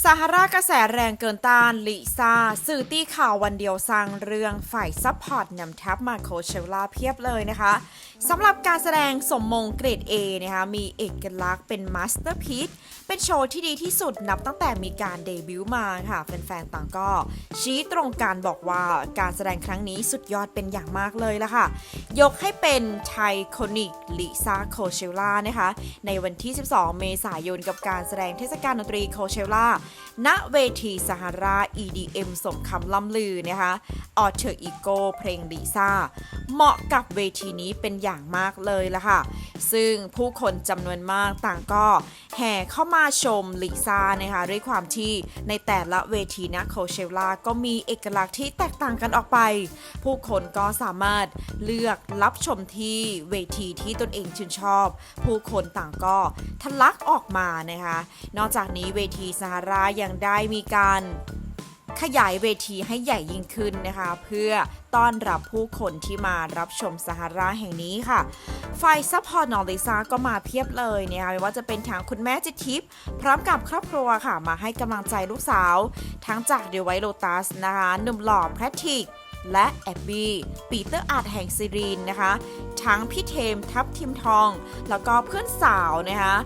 ซาฮารากระแสแรงเกินต้านลิซ่าสื่อตีข่าววันเดียวสร้างเรื่องฝ่ายซัพพอร์ตนำทัพมาโคเชลล่าเพียบเลยนะคะสำหรับการแสดงสมมงเกรด A นะคะมีเอกลักษณ์เป็นมาสเตอร์พีซเป็นโชว์ที่ดีที่สุดนับตั้งแต่มีการเดบิวต์มาค่ะแฟนๆต่างก็ชี้ตรงกันบอกว่าการแสดงครั้งนี้สุดยอดเป็นอย่างมากเลยละค่ะ ยกให้เป็นไทคอนิกลิซ่าโคเชลล่านะคะในวันที่ 12 เมษายนกับการแสดงเทศกาลดนตรีโคเชลล่าณเวทีสหรา EDM สมคำล่ำลือนะคะออเทอร์อีโกเพลงลิซ่า เหมาะกับเวทีนี้เป็นอย่างมากเลยละค่ะ ซึ่งผู้คนจำนวนมากต่างก็แห่เข้ามาชมลิซ่านะคะด้วยความที่ในแต่ละเวทีนะโคเชลล่าก็มีเอกลักษณ์ที่แตกต่างกันออกไป ผู้คนก็สามารถเลือกรับชมที่เวทีที่ตนเองชื่นชอบ ผู้คนต่างก็ทะลักออกมานะคะ นอกจากนี้เวทีสหรายังได้มีการขยายเวทีให้ใหญ่ยิ่งขึ้นนะคะ เพื่อต้อนรับผู้คนที่มารับชมซาราแห่งนี้ค่ะไฟซัพพอร์ตนอริซาก็มาเพียบเลยนะคะไม่ว่าจะเป็นทางคุณแม่จิตทิพย์พร้อมกับครอบครัวค่ะ มาให้กำลังใจลูกสาว ทั้งจากเดวไวโลตัสนะคะหนุ่มหล่อแพทริก และแอบบี้ ปีเตอร์อาร์ตแห่งซีรีนนะคะ ทั้งพี่เทมทับทิมทอง แล้วก็เพื่อนสาวนะคะ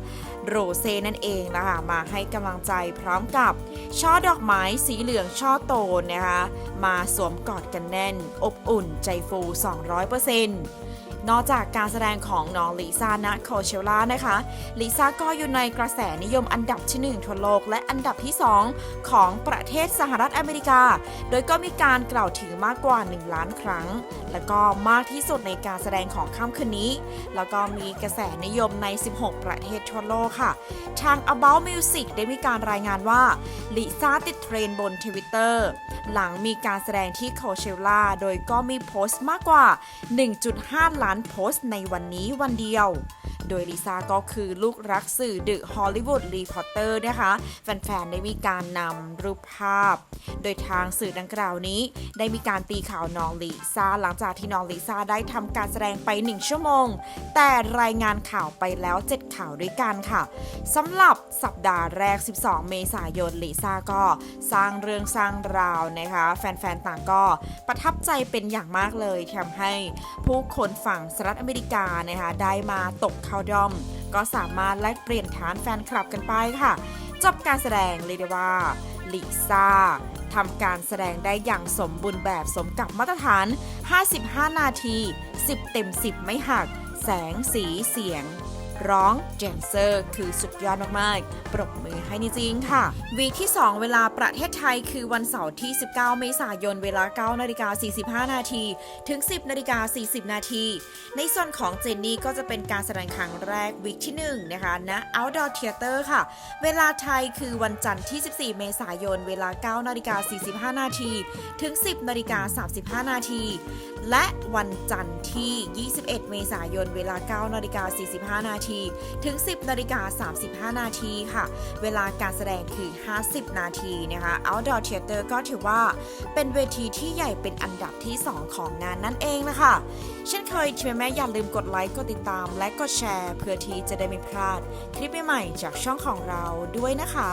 โรเซนั่นเองนะคะมาให้กำลังใจพร้อมกับ ช่อดอกไม้สีเหลืองช่อโตนะคะ มาสวมกอดกันแน่น อบอุ่นใจฟู 200% นอกจากการแสดงของน้องลิซ่าณโคเชลล่านะคะลิซ่าก็อยู่ในกระแสนิยมอันดับที่1ทั่วโลกและอันดับที่ 2 ของประเทศสหรัฐอเมริกา โดยก็มีการกล่าวถึงมากกว่า 1 ล้านครั้ง และก็มากที่สุดในการแสดงของค่ำคืนนี้ แล้วก็มีกระแสนิยมใน 16 ประเทศทั่วโลกค่ะ ทาง About Music ได้มีการรายงานว่าลิซ่าติดเทรนด์บนทวิตเตอร์หลังมีการแสดงที่โคเชลล่าโดยก็มีโพสต์มากกว่า 1.5 ล้านโพสต์ในวันนี้วันเดียว โดยลิซ่าก็คือลูกรักสื่อดึกฮอลลีวูดรีพอร์เตอร์นะคะ แฟนๆ ได้มีการนำรูปภาพ โดยทางสื่อดังกล่าวนี้ ได้มีการตีข่าวน้องลิซ่าหลังจากที่น้องลิซ่าได้ทำการแสดงไป 1 ชั่วโมง แต่รายงานข่าวไปแล้ว 7 ข่าวด้วยกันค่ะสำหรับสัปดาห์แรก 12 เมษายนลิซ่าก็สร้างเรื่องสร้างราวนะคะ แฟนๆ ต่างก็ประทับใจเป็นอย่างมากเลยทำให้ผู้คนฝั่งสหรัฐอเมริกานะคะได้มาตกเขาดอม ก็สามารถแลกเปลี่ยนฐานแฟนคลับกันไปค่ะ จบการแสดงเลยได้ว่าลิซ่าทำการแสดงได้อย่างสมบูรณ์แบบสมกับมาตรฐาน 55 นาที 10 เต็ม 10 ไม่หัก แสงสีเสียง ร้องแจนเซอร์คือสุดยอดมากๆ ปรบมือให้จริงๆค่ะ วีคที่ 2 เวลาประเทศไทยคือวันเสาร์ที่ 19 เมษายน เวลา 9 นาฬิกา 45 นาที ถึง 10 นาฬิกา 40 นาที ในส่วนของเจนนี่ก็จะเป็นการแสดงครั้งแรกวีคที่ 1 นะคะณ Outdoor Theater ค่ะ เวลาไทยคือวันจันทร์ที่ 14 เมษายน เวลา 9 นาฬิกา 45 นาที ถึง 10 นาฬิกา 35 นาที และวันจันทร์ที่ 21 เมษายน เวลา 9 นาฬิกา 45 นาทีถึง 10นาฬิกา35 นาทีค่ะ เวลาการแสดงคือ 50 นาทีนะคะ Outdoor Theater ก็ถือว่าเป็นเวทีที่ใหญ่เป็นอันดับที่ 2 ของงานนั่นเองนะคะเช่นเคยทีมแม่อย่าลืมกดไลค์ กดติดตาม และกดแชร์ เพื่อที่จะได้ไม่พลาด คลิปใหม่ๆจากช่องของเราด้วยนะคะ